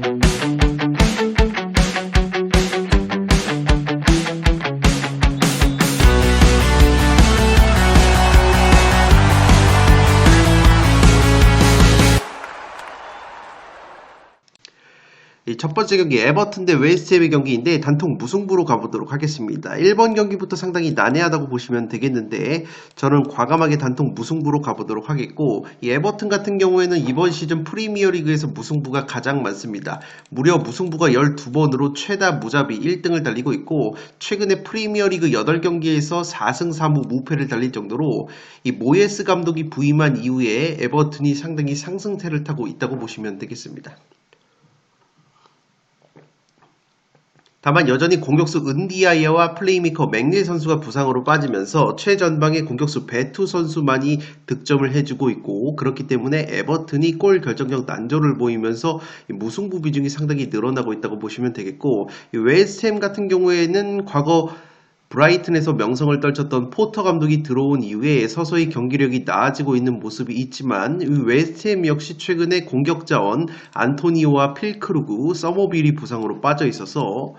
이첫 번째 경기 에버튼 대 웨스트햄의 경기인데 단통 무승부로 가보도록 하겠습니다. 1번 경기부터 상당히 난해하다고 보시면 되겠는데 저는 과감하게 단통 무승부로 가보도록 하겠고 이 에버튼 같은 경우에는 이번 시즌 프리미어리그에서 무승부가 가장 많습니다. 무려 무승부가 12번으로 최다 무자비 1등을 달리고 있고 최근에 프리미어리그 8경기에서 4승 3무 무패를 달릴 정도로 이 모예스 감독이 부임한 이후에 에버튼이 상당히 상승세를 타고 있다고 보시면 되겠습니다. 다만 여전히 공격수 은디아이어와 플레이미커 맥릴 선수가 부상으로 빠지면서 최전방의 공격수 베투 선수만이 득점을 해주고 있고 그렇기 때문에 에버튼이 골 결정력 난조를 보이면서 이 무승부 비중이 상당히 늘어나고 있다고 보시면 되겠고 이 웨스트햄 같은 경우에는 과거 브라이튼에서 명성을 떨쳤던 포터 감독이 들어온 이후에 서서히 경기력이 나아지고 있는 모습이 있지만 이 웨스트햄 역시 최근에 공격 자원 안토니오와 필크루그, 서머빌이 부상으로 빠져 있어서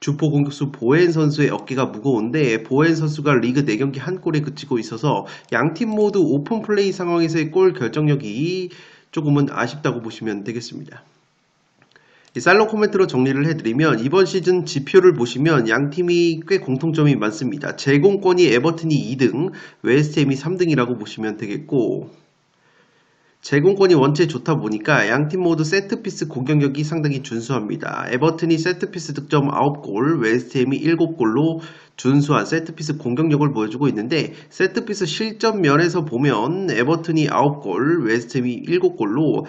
주포 공격수 보엔 선수의 어깨가 무거운데 보엔 선수가 리그 4경기 한 골에 그치고 있어서 양팀 모두 오픈 플레이 상황에서의 골 결정력이 조금은 아쉽다고 보시면 되겠습니다. 이 살롱 코멘트로 정리를 해드리면 이번 시즌 지표를 보시면 양 팀이 꽤 공통점이 많습니다. 제공권이 에버튼이 2등, 웨스트햄이 3등이라고 보시면 되겠고 제공권이 원체 좋다 보니까 양팀 모두 세트피스 공격력이 상당히 준수합니다. 에버튼이 세트피스 득점 9골, 웨스트햄이 7골로 준수한 세트피스 공격력을 보여주고 있는데 세트피스 실점 면에서 보면 에버튼이 9골, 웨스트햄이 7골로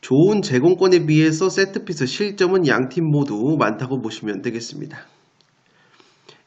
좋은 제공권에 비해서 세트피스 실점은 양팀 모두 많다고 보시면 되겠습니다.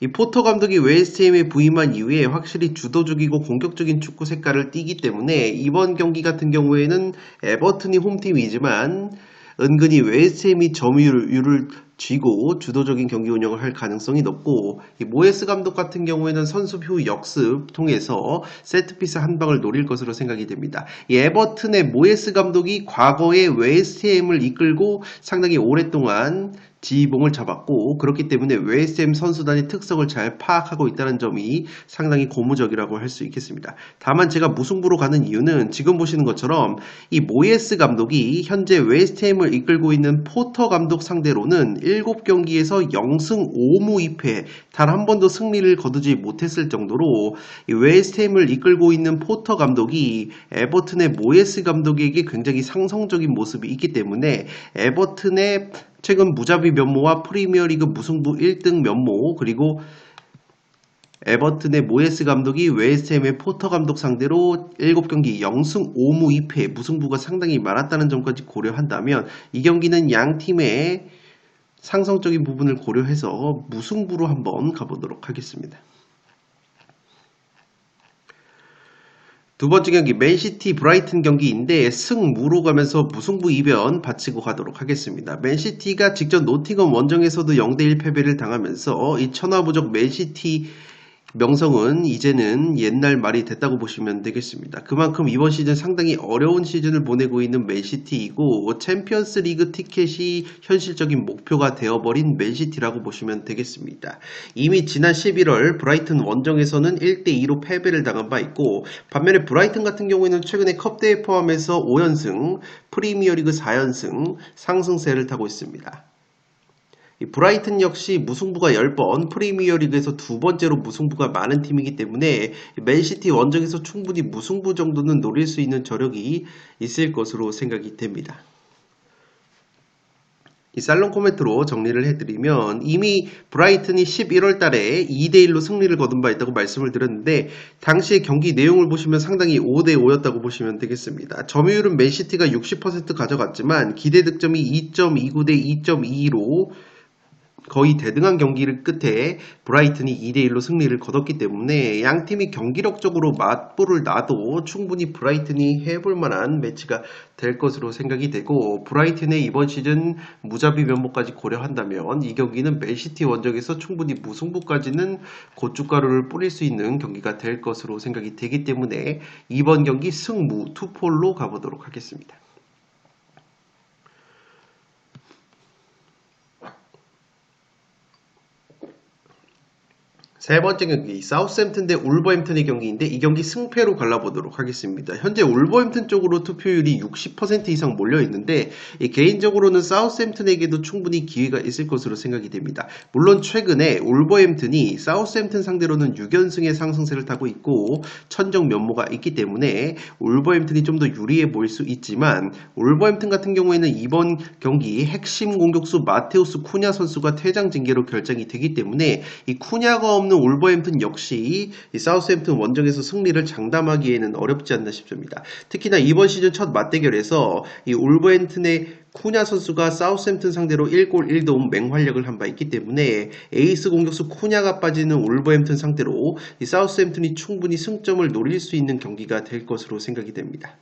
이 포터 감독이 웨스트햄에 부임한 이후에 확실히 주도적이고 공격적인 축구 색깔을 띠기 때문에 이번 경기 같은 경우에는 에버튼이 홈팀이지만 은근히 웨스트햄이 점유율을 쥐고 주도적인 경기 운영을 할 가능성이 높고 이 모에스 감독 같은 경우에는 선수 후 역습 통해서 세트피스 한 방을 노릴 것으로 생각이 됩니다. 이 에버튼의 모에스 감독이 과거에 웨스트햄을 이끌고 상당히 오랫동안 지휘봉을 잡았고 그렇기 때문에 웨스트햄 선수단의 특성을 잘 파악하고 있다는 점이 상당히 고무적이라고 할 수 있겠습니다. 다만 제가 무승부로 가는 이유는 지금 보시는 것처럼 이 모예스 감독이 현재 웨스트햄을 이끌고 있는 포터 감독 상대로는 7경기에서 0승 5무 2패 단 한 번도 승리를 거두지 못했을 정도로 이 웨스트햄을 이끌고 있는 포터 감독이 에버튼의 모예스 감독에게 굉장히 상성적인 모습이 있기 때문에 에버튼의 최근 무자비 면모와 프리미어리그 무승부 1등 면모 그리고 에버튼의 모예스 감독이 웨스트햄의 포터 감독 상대로 7경기 0승 5무 2패 무승부가 상당히 많았다는 점까지 고려한다면 이 경기는 양 팀의 상성적인 부분을 고려해서 무승부로 한번 가보도록 하겠습니다. 두 번째 경기 맨시티 브라이튼 경기인데 승무로 가면서 무승부 이변 바치고 가도록 하겠습니다. 맨시티가 직접 노팅엄 원정에서도 0대1 패배를 당하면서 이 천하부적 맨시티 명성은 이제는 옛날 말이 됐다고 보시면 되겠습니다. 그만큼 이번 시즌 상당히 어려운 시즌을 보내고 있는 맨시티이고 챔피언스 리그 티켓이 현실적인 목표가 되어버린 맨시티라고 보시면 되겠습니다. 이미 지난 11월 브라이튼 원정에서는 1대2로 패배를 당한 바 있고 반면에 브라이튼 같은 경우에는 최근에 컵대회 포함해서 5연승, 프리미어리그 4연승 상승세를 타고 있습니다. 이 브라이튼 역시 무승부가 10번, 프리미어리그에서 두 번째로 무승부가 많은 팀이기 때문에 맨시티 원정에서 충분히 무승부 정도는 노릴 수 있는 저력이 있을 것으로 생각이 됩니다. 이 살롱 코멘트로 정리를 해드리면 이미 브라이튼이 11월 달에 2대1로 승리를 거둔 바 있다고 말씀을 드렸는데 당시의 경기 내용을 보시면 상당히 5대5였다고 보시면 되겠습니다. 점유율은 맨시티가 60% 가져갔지만 기대 득점이 2.29대 2.22로 거의 대등한 경기를 끝에 브라이튼이 2대1로 승리를 거뒀기 때문에 양 팀이 경기력적으로 맞불을 놔도 충분히 브라이튼이 해볼 만한 매치가 될 것으로 생각이 되고 브라이튼의 이번 시즌 무자비 면목까지 고려한다면 이 경기는 맨시티 원정에서 충분히 무승부까지는 고춧가루를 뿌릴 수 있는 경기가 될 것으로 생각이 되기 때문에 이번 경기 승무 투폴로 가보도록 하겠습니다. 세 번째 경기 사우스햄튼 대 울버햄튼의 경기인데 이 경기 승패로 갈라보도록 하겠습니다. 현재 울버햄튼 쪽으로 투표율이 60% 이상 몰려 있는데 개인적으로는 사우스햄튼에게도 충분히 기회가 있을 것으로 생각이 됩니다. 물론 최근에 울버햄튼이 사우스햄튼 상대로는 6연승의 상승세를 타고 있고 천정 면모가 있기 때문에 울버햄튼이 좀 더 유리해 보일 수 있지만 울버햄튼 같은 경우에는 이번 경기 핵심 공격수 마테우스 쿠냐 선수가 퇴장 징계로 결정이 되기 때문에 이 쿠냐가 없는 없는 울버햄튼 역시 사우스햄튼 원정에서 승리를 장담하기에는 어렵지 않나 싶습니다. 특히나 이번 시즌 첫 맞대결에서 이 울버햄튼의 쿠냐 선수가 사우스햄튼 상대로 1골 1도움 맹활약을 한 바 있기 때문에 에이스 공격수 쿠냐가 빠지는 울버햄튼 상대로 이 사우스햄튼이 충분히 승점을 노릴 수 있는 경기가 될 것으로 생각이 됩니다.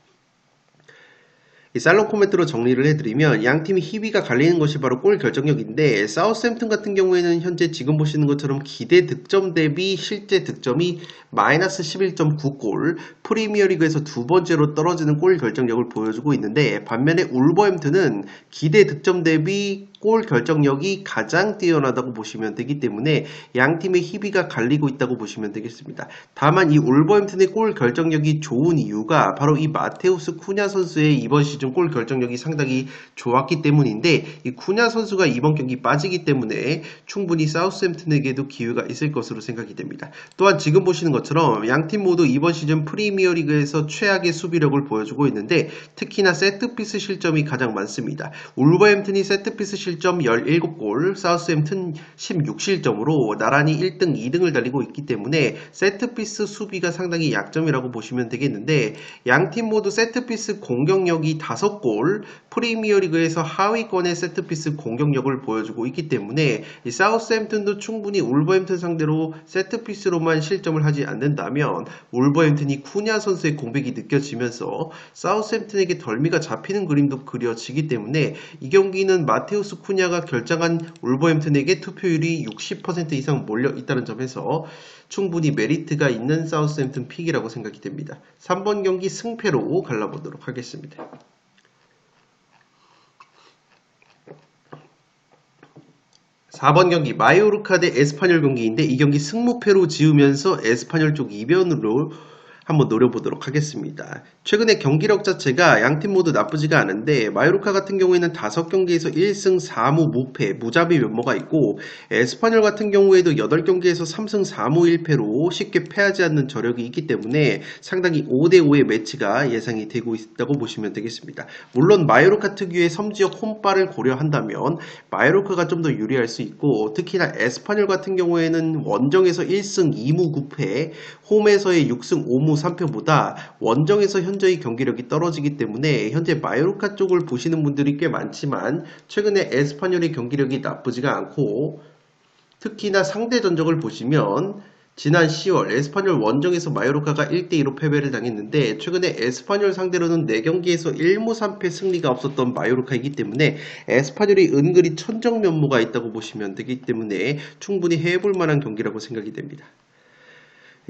이 살롱 코멘트로 정리를 해드리면 양 팀이 희비가 갈리는 것이 바로 골 결정력인데 사우스햄튼 같은 경우에는 현재 지금 보시는 것처럼 기대 득점 대비 실제 득점이 마이너스 11.9골 프리미어리그에서 두 번째로 떨어지는 골 결정력을 보여주고 있는데 반면에 울버햄튼은 기대 득점 대비 골 결정력이 가장 뛰어나다고 보시면 되기 때문에 양 팀의 희비가 갈리고 있다고 보시면 되겠습니다. 다만 이 울버햄튼의 골 결정력이 좋은 이유가 바로 이 마테우스 쿠냐 선수의 이번 시즌 골 결정력이 상당히 좋았기 때문인데 이 쿠냐 선수가 이번 경기 빠지기 때문에 충분히 사우스햄튼에게도 기회가 있을 것으로 생각이 됩니다. 또한 지금 보시는 것처럼 양 팀 모두 이번 시즌 프리미어리그에서 최악의 수비력을 보여주고 있는데 특히나 세트피스 실점이 가장 많습니다. 울버햄튼이 세트피스 실점 실점 17골, 사우스햄튼 16실점으로 나란히 1등, 2등을 달리고 있기 때문에 세트피스 수비가 상당히 약점이라고 보시면 되겠는데 양 팀 모두 세트피스 공격력이 5골, 프리미어리그에서 하위권의 세트피스 공격력을 보여주고 있기 때문에 사우스햄튼도 충분히 울버햄튼 상대로 세트피스로만 실점을 하지 않는다면 울버햄튼이 쿠냐 선수의 공백이 느껴지면서 사우스햄튼에게 덜미가 잡히는 그림도 그려지기 때문에 이 경기는 마테우스 쿠냐가 결정한 울버햄튼에게 투표율이 60% 이상 몰려 있다는 점에서 충분히 메리트가 있는 사우스햄튼 픽이라고 생각이 됩니다. 3번 경기 승패로 갈라보도록 하겠습니다. 4번 경기 마요르카 대 에스파뇰 경기인데 이 경기 승무패로 지으면서 에스파뇰 쪽 이변으로 한번 노려보도록 하겠습니다. 최근에 경기력 자체가 양팀 모두 나쁘지가 않은데 마요르카 같은 경우에는 5경기에서 1승 4무 무패 무자비 면모가 있고 에스파뇰 같은 경우에도 8경기에서 3승 4무 1패로 쉽게 패하지 않는 저력이 있기 때문에 상당히 5대5의 매치가 예상이 되고 있다고 보시면 되겠습니다. 물론 마요르카 특유의 섬지역 홈바를 고려한다면 마요르카가 좀 더 유리할 수 있고 특히나 에스파뇰 같은 경우에는 원정에서 1승 2무 9패 홈에서의 6승 5무 3표보다 원정에서 현저히 경기력이 떨어지기 때문에 현재 마요르카 쪽을 보시는 분들이 꽤 많지만 최근에 에스파뇰의 경기력이 나쁘지가 않고 특히나 상대 전적을 보시면 지난 10월 에스파뇰 원정에서 마요르카가 1대2로 패배를 당했는데 최근에 에스파뇰 상대로는 4경기에서 1무 3패 승리가 없었던 마요르카이기 때문에 에스파뇰이 은근히 천정 면모가 있다고 보시면 되기 때문에 충분히 해볼 만한 경기라고 생각이 됩니다.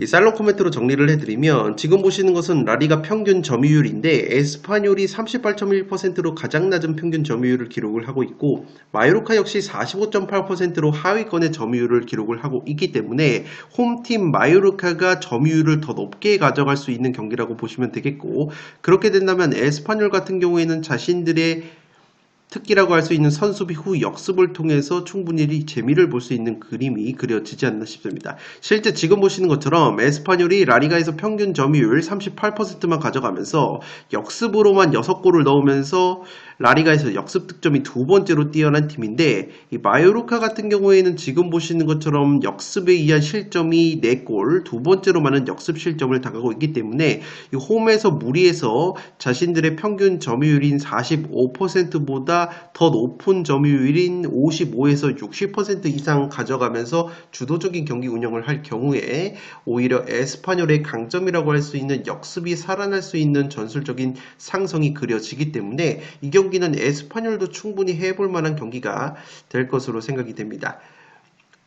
이 살롱 코멘트로 정리를 해드리면 지금 보시는 것은 라리가 평균 점유율인데 에스파뇰이 38.1%로 가장 낮은 평균 점유율을 기록을 하고 있고 마요르카 역시 45.8%로 하위권의 점유율을 기록을 하고 있기 때문에 홈팀 마요르카가 점유율을 더 높게 가져갈 수 있는 경기라고 보시면 되겠고 그렇게 된다면 에스파뇰 같은 경우에는 자신들의 특기라고 할 수 있는 선수비 후 역습을 통해서 충분히 재미를 볼 수 있는 그림이 그려지지 않나 싶습니다. 실제 지금 보시는 것처럼 에스파뇰이 라리가에서 평균 점유율 38%만 가져가면서 역습으로만 6골을 넣으면서 라리가에서 역습 득점이 두 번째로 뛰어난 팀인데 이 마요르카 같은 경우에는 지금 보시는 것처럼 역습에 의한 실점이 4골 두 번째로 많은 역습 실점을 당하고 있기 때문에 이 홈에서 무리해서 자신들의 평균 점유율인 45%보다 더 높은 점유율인 55에서 60% 이상 가져가면서 주도적인 경기 운영을 할 경우에 오히려 에스파뇰의 강점이라고 할 수 있는 역습이 살아날 수 있는 전술적인 상성이 그려지기 때문에 이 경우 경기는 에스파뇰도 충분히 해볼 만한 경기가 될 것으로 생각이 됩니다.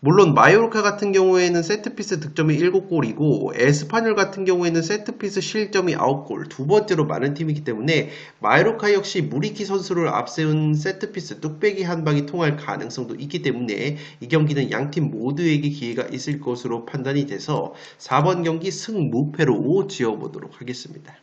물론 마요르카 같은 경우에는 세트피스 득점이 7골이고 에스파뇰 같은 경우에는 세트피스 실점이 9골 두 번째로 많은 팀이기 때문에 마요르카 역시 무리키 선수를 앞세운 세트피스 뚝배기 한 방이 통할 가능성도 있기 때문에 이 경기는 양팀 모두에게 기회가 있을 것으로 판단이 돼서 4번 경기 승무패로 지어보도록 하겠습니다.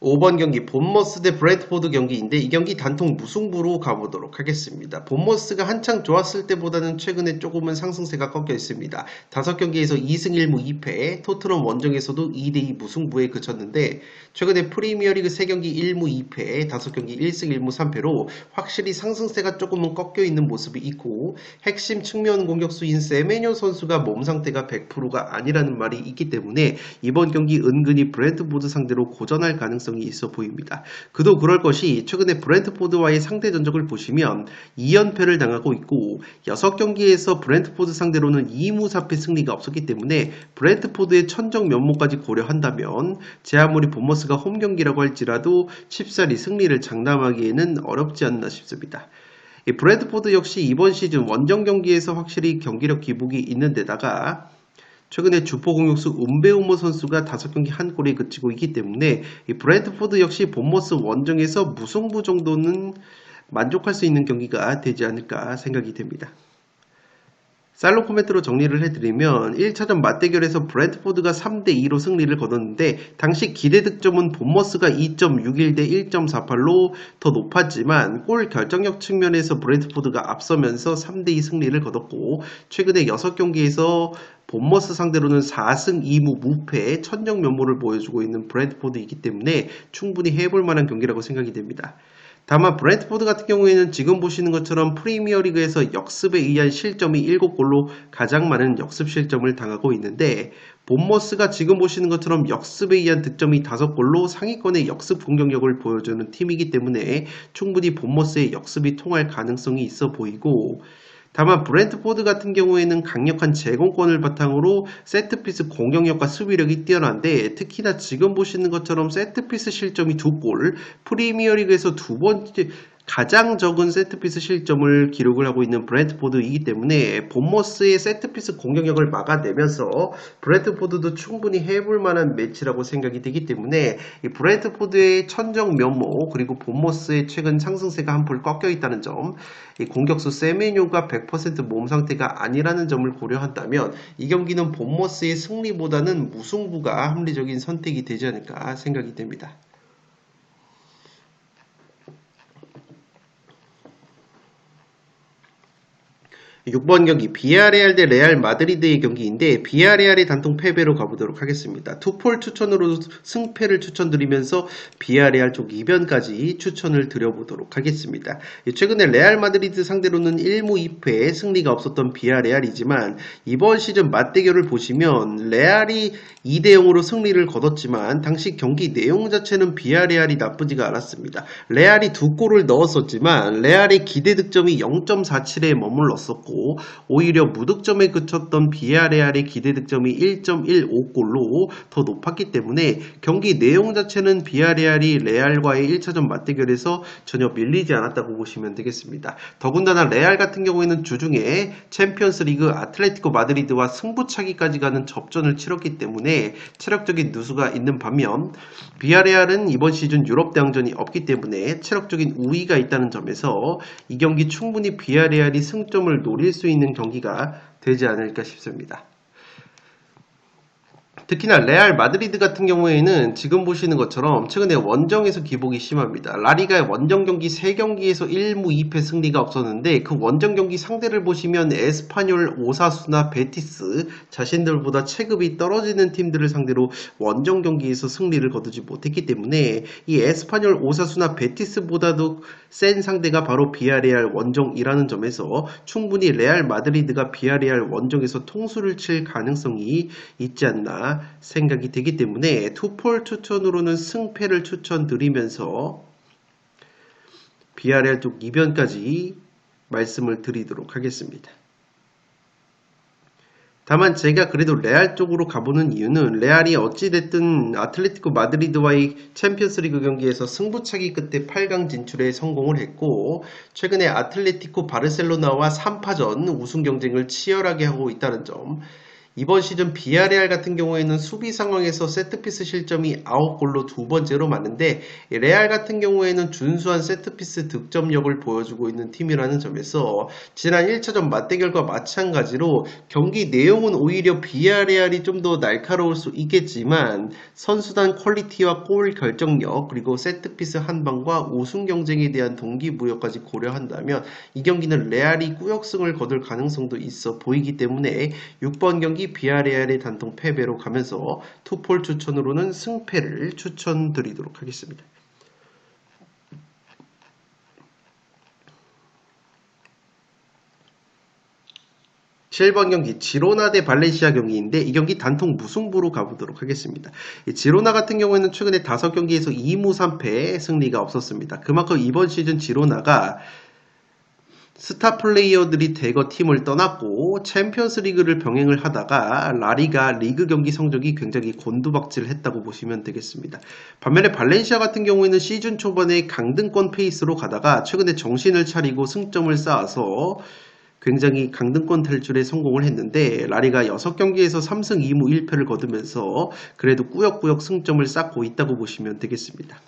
5번 경기 본머스 대 브랜트포드 경기인데 이 경기 단통 무승부로 가보도록 하겠습니다. 본머스가 한창 좋았을 때보다는 최근에 조금은 상승세가 꺾여 있습니다. 5경기에서 2승 1무 2패, 토트넘 원정에서도 2대2 무승부에 그쳤는데 최근에 프리미어리그 3경기 1무 2패, 5경기 1승 1무 3패로 확실히 상승세가 조금은 꺾여 있는 모습이 있고 핵심 측면 공격수인 세메뇨 선수가 몸 상태가 100%가 아니라는 말이 있기 때문에 이번 경기 은근히 브랜트포드 상대로 고전할 가능성이 있어 보입니다. 그도 그럴 것이 최근에 브랜트포드와의 상대 전적을 보시면 2연패를 당하고 있고 6경기에서 브랜트포드 상대로는 2무 4패 승리가 없었기 때문에 브랜트포드의 천정 면모까지 고려한다면 제 아무리 본머스가 홈 경기라고 할지라도 쉽사리 승리를 장담하기에는 어렵지 않나 싶습니다. 이 브래드포드 역시 이번 시즌 원정 경기에서 확실히 경기력 기복이 있는 데다가 최근에 주포 공격수 은베우모 선수가 5경기 한 골에 그치고 있기 때문에 이 브래드포드 역시 본머스 원정에서 무승부 정도는 만족할 수 있는 경기가 되지 않을까 생각이 됩니다. 살로 코멘트로 정리를 해드리면 1차전 맞대결에서 브래드포드가 3대2로 승리를 거뒀는데 당시 기대 득점은 본머스가 2.61대 1.48로 더 높았지만 골 결정력 측면에서 브래드포드가 앞서면서 3대2 승리를 거뒀고 최근에 6경기에서 본머스 상대로는 4승 2무 무패 천정 면모를 보여주고 있는 브래드포드이기 때문에 충분히 해볼 만한 경기라고 생각이 됩니다. 다만 브랜트포드 같은 경우에는 지금 보시는 것처럼 프리미어리그에서 역습에 의한 실점이 7골로 가장 많은 역습 실점을 당하고 있는데 본머스가 지금 보시는 것처럼 역습에 의한 득점이 5골로 상위권의 역습 공격력을 보여주는 팀이기 때문에 충분히 본머스의 역습이 통할 가능성이 있어 보이고 다만 브랜트포드 같은 경우에는 강력한 제공권을 바탕으로 세트피스 공격력과 수비력이 뛰어난데 특히나 지금 보시는 것처럼 세트피스 실점이 두 골, 프리미어리그에서 두 번째 가장 적은 세트피스 실점을 기록을 하고 있는 브랜트포드이기 때문에 본머스의 세트피스 공격력을 막아내면서 브랜트포드도 충분히 해볼 만한 매치라고 생각이 되기 때문에 이 브랜트포드의 천정 면모 그리고 본머스의 최근 상승세가 한풀 꺾여 있다는 점, 이 공격수 세메뇨가 100%몸 상태가 아니라는 점을 고려한다면 이 경기는 본머스의 승리보다는 무승부가 합리적인 선택이 되지 않을까 생각이 됩니다. 6번 경기 비아레알 대 레알 마드리드의 경기인데 비아레알의 단통 패배로 가보도록 하겠습니다. 투폴 추천으로 승패를 추천드리면서 비아레알 쪽 이변까지 추천을 드려보도록 하겠습니다. 최근에 레알 마드리드 상대로는 1무 2패 승리가 없었던 비아레알이지만 이번 시즌 맞대결을 보시면 레알이 2대 0으로 승리를 거뒀지만 당시 경기 내용 자체는 비아레알이 나쁘지가 않았습니다. 레알이 두 골을 넣었었지만 레알의 기대 득점이 0.47에 머물렀었고 오히려 무득점에 그쳤던 비아레알의 기대 득점이 1.15골로 더 높았기 때문에 경기 내용 자체는 비아레알이 레알과의 1차전 맞대결에서 전혀 밀리지 않았다고 보시면 되겠습니다. 더군다나 레알 같은 경우에는 주중에 챔피언스리그 아틀레티코 마드리드와 승부차기까지 가는 접전을 치렀기 때문에 체력적인 누수가 있는 반면 비아레알은 이번 시즌 유럽 대항전이 없기 때문에 체력적인 우위가 있다는 점에서 이 경기 충분히 비아레알이 승점을 노릴 수 있는 경기가 되지 않을까 싶습니다. 특히나 레알 마드리드 같은 경우에는 지금 보시는 것처럼 최근에 원정에서 기복이 심합니다. 라리가 원정 경기 3경기에서 1무 2패 승리가 없었는데 그 원정 경기 상대를 보시면 에스파뇰, 오사수나 베티스 자신들보다 체급이 떨어지는 팀들을 상대로 원정 경기에서 승리를 거두지 못했기 때문에 이 에스파뇰, 오사수나 베티스보다도 센 상대가 바로 비아레알 원정이라는 점에서 충분히 레알 마드리드가 비아레알 원정에서 통수를 칠 가능성이 있지 않나 생각이 되기 때문에 투폴 추천으로는 승패를 추천드리면서 BRL 쪽 이변까지 말씀을 드리도록 하겠습니다. 다만 제가 그래도 레알 쪽으로 가보는 이유는 레알이 어찌됐든 아틀레티코 마드리드와의 챔피언스리그 경기에서 승부차기 끝에 8강 진출에 성공을 했고 최근에 아틀레티코 바르셀로나와 3파전 우승 경쟁을 치열하게 하고 있다는 점 이번 시즌 비아레알 같은 경우에는 수비 상황에서 세트피스 실점이 9골로 두 번째로 많은데 레알 같은 경우에는 준수한 세트피스 득점력을 보여주고 있는 팀이라는 점에서 지난 1차전 맞대결과 마찬가지로 경기 내용은 오히려 비아레알이 좀 더 날카로울 수 있겠지만 선수단 퀄리티와 골 결정력 그리고 세트피스 한 방과 우승 경쟁에 대한 동기부여까지 고려한다면 이 경기는 레알이 꾸역승을 거둘 가능성도 있어 보이기 때문에 6번 경기 비아레알의 단통 패배로 가면서 투폴 추천으로는 승패를 추천드리도록 하겠습니다. 7번 경기 지로나 대 발렌시아 경기인데 이 경기 단통 무승부로 가보도록 하겠습니다. 지로나 같은 경우에는 최근에 5경기에서 2무 3패 승리가 없었습니다. 그만큼 이번 시즌 지로나가 스타 플레이어들이 대거 팀을 떠났고 챔피언스 리그를 병행을 하다가 라리가 리그 경기 성적이 굉장히 곤두박질했다고 보시면 되겠습니다. 반면에 발렌시아 같은 경우에는 시즌 초반에 강등권 페이스로 가다가 최근에 정신을 차리고 승점을 쌓아서 굉장히 강등권 탈출에 성공을 했는데 라리가 6경기에서 3승 2무 1패를 거두면서 그래도 꾸역꾸역 승점을 쌓고 있다고 보시면 되겠습니다.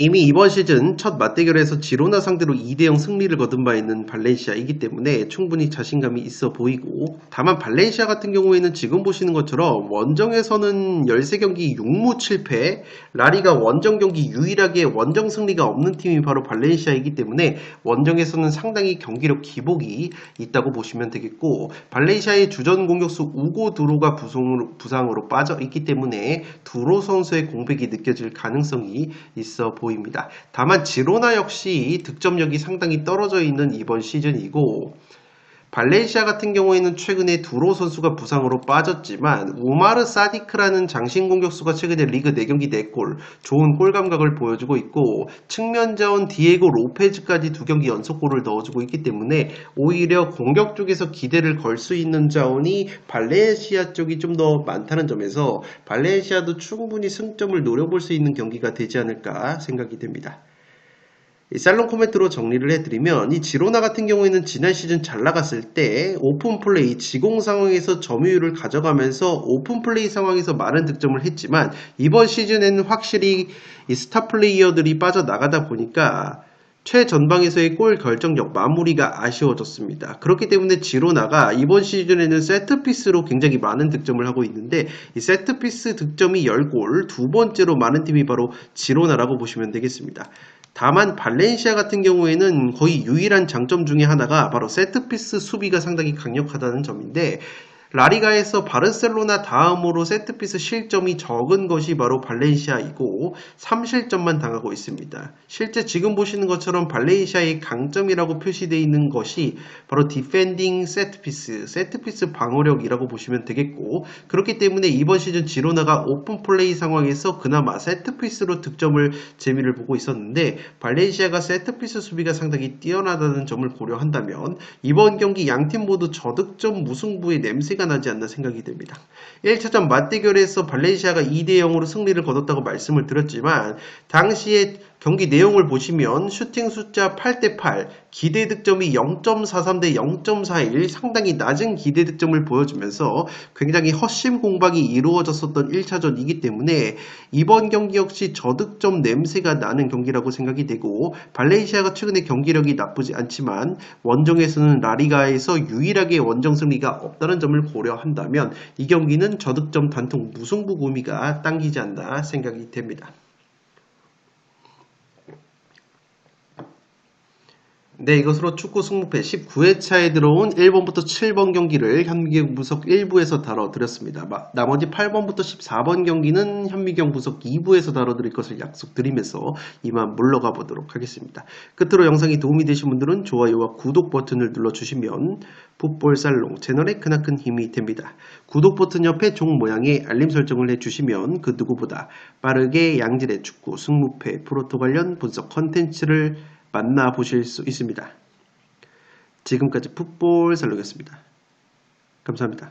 이미 이번 시즌 첫 맞대결에서 지로나 상대로 2대0 승리를 거둔 바 있는 발렌시아이기 때문에 충분히 자신감이 있어 보이고 다만 발렌시아 같은 경우에는 지금 보시는 것처럼 원정에서는 13경기 6무 7패 라리가 원정 경기 유일하게 원정 승리가 없는 팀이 바로 발렌시아이기 때문에 원정에서는 상당히 경기력 기복이 있다고 보시면 되겠고 발렌시아의 주전 공격수 우고 두로가 부상으로, 빠져 있기 때문에 두로 선수의 공백이 느껴질 가능성이 있어 보입니다. 보입니다. 다만 지로나 역시 득점력이 상당히 떨어져 있는 이번 시즌이고 발렌시아 같은 경우에는 최근에 두로 선수가 부상으로 빠졌지만 우마르 사디크라는 장신 공격수가 최근에 리그 4경기 4골 좋은 골 감각을 보여주고 있고 측면 자원 디에고 로페즈까지 두 경기 연속골을 넣어주고 있기 때문에 오히려 공격 쪽에서 기대를 걸 수 있는 자원이 발렌시아 쪽이 좀 더 많다는 점에서 발렌시아도 충분히 승점을 노려볼 수 있는 경기가 되지 않을까 생각이 됩니다. 살롱 코멘트로 정리를 해드리면 이 지로나 같은 경우에는 지난 시즌 잘 나갔을 때 오픈 플레이 지공 상황에서 점유율을 가져가면서 오픈 플레이 상황에서 많은 득점을 했지만 이번 시즌에는 확실히 이 스타 플레이어들이 빠져나가다 보니까 최전방에서의 골 결정력 마무리가 아쉬워졌습니다. 그렇기 때문에 지로나가 이번 시즌에는 세트피스로 굉장히 많은 득점을 하고 있는데 이 세트피스 득점이 10골 두 번째로 많은 팀이 바로 지로나라고 보시면 되겠습니다. 다만 발렌시아 같은 경우에는 거의 유일한 장점 중에 하나가 바로 세트피스 수비가 상당히 강력하다는 점인데 라리가에서 바르셀로나 다음으로 세트피스 실점이 적은 것이 바로 발렌시아이고 3실점만 당하고 있습니다. 실제 지금 보시는 것처럼 발렌시아의 강점이라고 표시되어 있는 것이 바로 디펜딩 세트피스, 세트피스 방어력이라고 보시면 되겠고 그렇기 때문에 이번 시즌 지로나가 오픈 플레이 상황에서 그나마 세트피스로 득점을 재미를 보고 있었는데 발렌시아가 세트피스 수비가 상당히 뛰어나다는 점을 고려한다면 이번 경기 양팀 모두 저득점 무승부의 냄새 차이가 나지 않나 생각이 듭니다. 1차전 맞대결에서 발렌시아가 2대 0으로 승리를 거뒀다고 말씀을 드렸지만 당시에 경기 내용을 보시면 슈팅 숫자 8대8, 기대 득점이 0.43 대 0.41 상당히 낮은 기대 득점을 보여주면서 굉장히 헛심 공방이 이루어졌었던 1차전이기 때문에 이번 경기 역시 저득점 냄새가 나는 경기라고 생각이 되고 발렌시아가 최근에 경기력이 나쁘지 않지만 원정에서는 라리가에서 유일하게 원정 승리가 없다는 점을 고려한다면 이 경기는 저득점 단통 무승부 구미가 당기지 않나 생각이 됩니다. 네, 이것으로 축구 승무패 19회차에 들어온 1번부터 7번 경기를 현미경 부석 1부에서 다뤄드렸습니다. 나머지 8번부터 14번 경기는 현미경 부석 2부에서 다뤄드릴 것을 약속드리면서 이만 물러가 보도록 하겠습니다. 끝으로 영상이 도움이 되신 분들은 좋아요와 구독 버튼을 눌러주시면 풋볼살롱 채널에 크나큰 힘이 됩니다. 구독 버튼 옆에 종 모양의 알림 설정을 해주시면 그 누구보다 빠르게 양질의 축구 승무패 프로토 관련 분석 컨텐츠를 만나보실 수 있습니다. 지금까지 풋볼 살로겠습니다. 감사합니다.